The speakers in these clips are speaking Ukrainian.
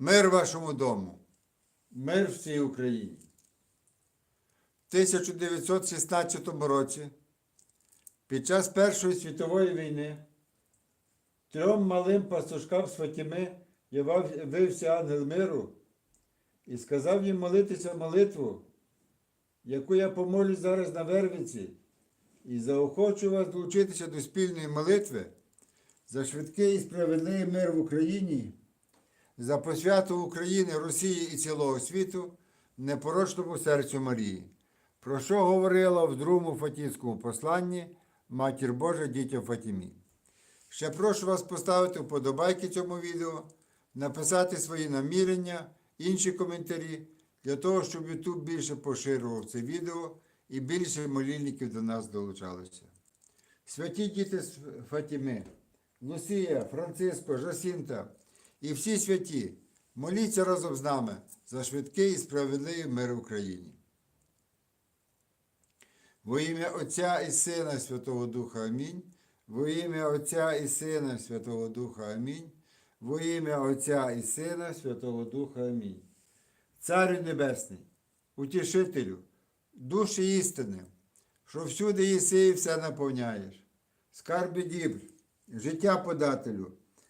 Мир вашому дому. Мир всій Україні. В 1916 році під час Першої світової війни Трьом малим пастушкам з Фатіми явився ангел миру і сказав їм молитися молитву, яку я помолюсь зараз на Вервиці, і заохочу вас долучитися до спільної молитви за швидкий і справедливий мир в Україні, за посвяту України, Росії і цілого світу непорочному серцю Марії, про що говорила в другому Фатінському посланні Матір Божа дітям Фатімі. Ще прошу вас поставити вподобайки цьому відео, написати свої намірення, інші коментарі, для того, щоб YouTube більше поширював це відео і більше молільників до нас долучалося. Святі діти Фатіми, Лусія, Франциско, Жасінта і всі святі, моліться разом з нами за швидкий і справедливий мир в Україні. Во ім'я Отця і Сина і Святого Духа Амінь. Во ім'я Отця і Сина і Святого Духа Амінь. Во ім'я Отця і Сина Святого Духа Амінь. Царю Небесний, утішителю, душі істини, що всюди єси і все наповняєш. Скарби дібр, життя подателю,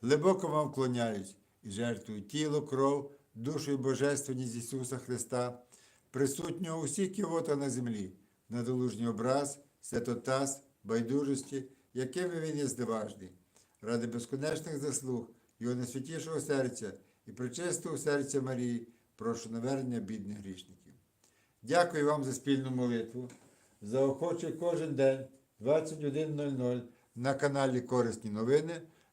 глибоко вам вклоняюсь і жертвую тіло, кров, душу і божественність Ісуса Христа, присутнього усіх кивота на землі, надолужній образ, святотаз, байдужості, якими він є здиважний, ради безконечних заслуг Його найсвятішого серця і причистого серця Марії, прошу навернення бідних грішників. Дякую вам за спільну молитву. Заохочую кожен день 21.00 на каналі Корисні новини